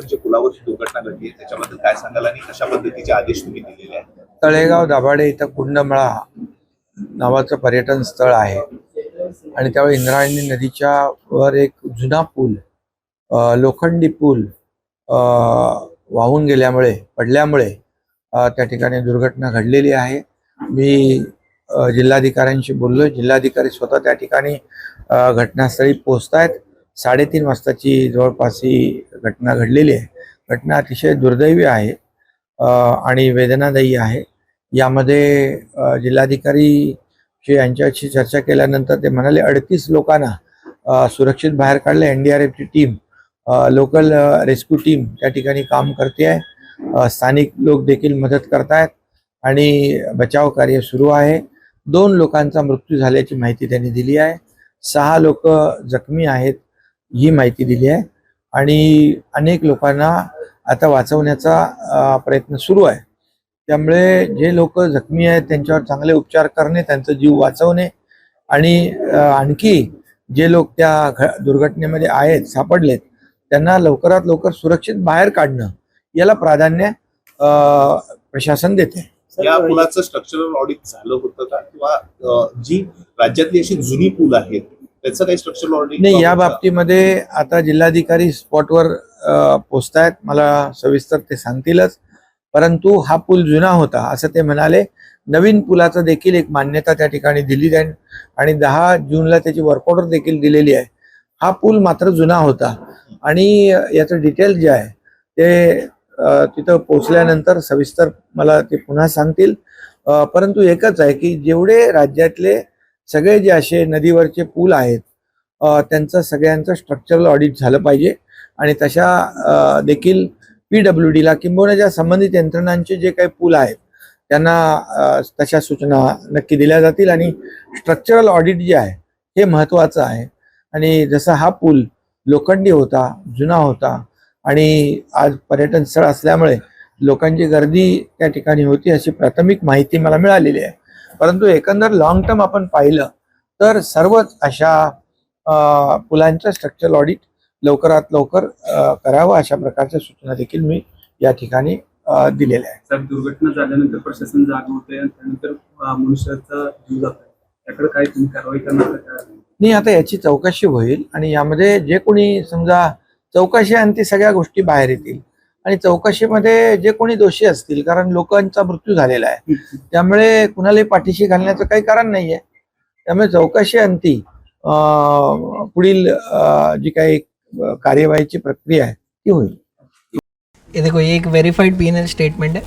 जे दुर्घटना घडली आहे त्याच्याबद्दल काय सांगाल आणि कशा पद्धतीचे आदेश तुम्ही दिलेले आहेत? तळेगाव दाभाडे इथं कुंडमळा नावाचं पर्यटन स्थळ आहे. आणि त्यावेळी इंद्रायणी नदीच्या वर एक जुना पूल लोखंडी पूल वाहून गेल्यामुळे पडल्यामुळे त्या ठिकाणी दुर्घटना घडलेली आहे. मी जिल्हाधिकाऱ्यांशी बोललो जिल्हाधिकारी स्वतः त्या ठिकाणी घटनास्थळी पोहोचत आहेत साडेतीन वाजताची जवळपास ही घटना घडलेली आहे. घटना अतिशय दुर्दैवी आहे आणि वेदनादायी आहे. यामध्ये जिल्हाधिकारी यांच्याशी चर्चा केल्यानंतर ते म्हणाले अडतीस लोकांना सुरक्षित बाहेर काढले. एन डी आर एफची टीम लोकल रेस्क्यू टीम त्या ठिकाणी काम करते आहे. स्थानिक लोक देखील मदत करतायत आणि बचाव कार्य सुरू आहे. दोन लोकांचा मृत्यू झाल्याची माहिती त्यांनी दिली आहे. सहा लोक जखमी आहेत. ही माहिती दिली आहे. आणि अनेक लोकांना आता वाचवण्याचा प्रयत्न सुरू आहे. त्यामुळे जे लोक जखमी आहेत त्यांच्यावर चांगले उपचार करणे त्यांचा जीव वाचवणे आणि आणखी जे लोक त्या दुर्घटनेमध्ये आहेत सापडलेत त्यांना लवकरात लवकर सुरक्षित बाहेर काढणं याला प्राधान्य प्रशासन देते. या पुलाचं स्ट्रक्चरल ऑडिट झालं होतं का? किंवा जी राज्यातली अशी जुनी पूल आहेत त्याचं काही स्ट्रक्चरल ऑडिट नाही या बाबतीमध्ये आता जिल्हाधिकारी स्पॉटवर पोचतायत. मला सविस्तर ते सांगतीलच. परंतु हा पूल जुना होता असं ते म्हणाले. नवीन पुलाचं देखील एक मान्यता त्या ठिकाणी दिली जाईल आणि दहा जूनला त्याची वर्क ऑर्डर देखील दिलेली आहे. हा पूल मात्र जुना होता. आणि याचं डिटेल जे आहे ते तिथं पोचल्यानंतर सविस्तर मला ते पुन्हा सांगतील. परंतु एकच आहे की जेवढे राज्यातले सगळे जे असे नदीवरचे पूल आहेत त्यांचं सगळ्यांचं स्ट्रक्चरल ऑडिट झालं पाहिजे. आणि तशा देखील पी डब्ल्यू डीला किंबहुना ज्या संबंधित यंत्रणांचे जे काही पूल आहेत त्यांना तशा सूचना नक्की दिल्या जातील. आणि स्ट्रक्चरल ऑडिट जे आहे हे महत्त्वाचं आहे. आणि जसा हा पूल लोखंडी होता जुना होता आणि आज पर्यटन स्थळ असल्यामुळे लोकांची गर्दी त्या ठिकाणी होती अशी प्राथमिक माहिती मला मिळालेली आहे. परंतु एकंदर लॉंग टर्म आपण पाहिलं तर सर्वच अशा पुलांचं स्ट्रक्चरल ऑडिट लवकरात लवकर करावं अशा प्रकारच्या सूचना देखील मी या ठिकाणी दिलेल्या आहेत साहेब दुर्घटना झाल्यानंतर प्रशासन जाग होते आणि त्यानंतर मनुष्याचा जीव जातोय त्याकडे काय तुम्ही कारवाई करणार? नाही आता याची चौकशी होईल आणि यामध्ये जे कोणी समजा चौकशी आणि ती सगळ्या गोष्टी बाहेर येतील आणि चौकशीमध्ये जे कोणी दोषी असतील कारण लोकांचा मृत्यू झालेला आहे त्यामुळे कुणालाही पाठीशी घालण्याचं काही कारण नाहीये. त्यामुळे चौकशी अंती पुढील जी काही कार्यवाहीची प्रक्रिया आहे ती होईल. ये देखो ये एक वेरीफाइड पी स्टेटमेंट है.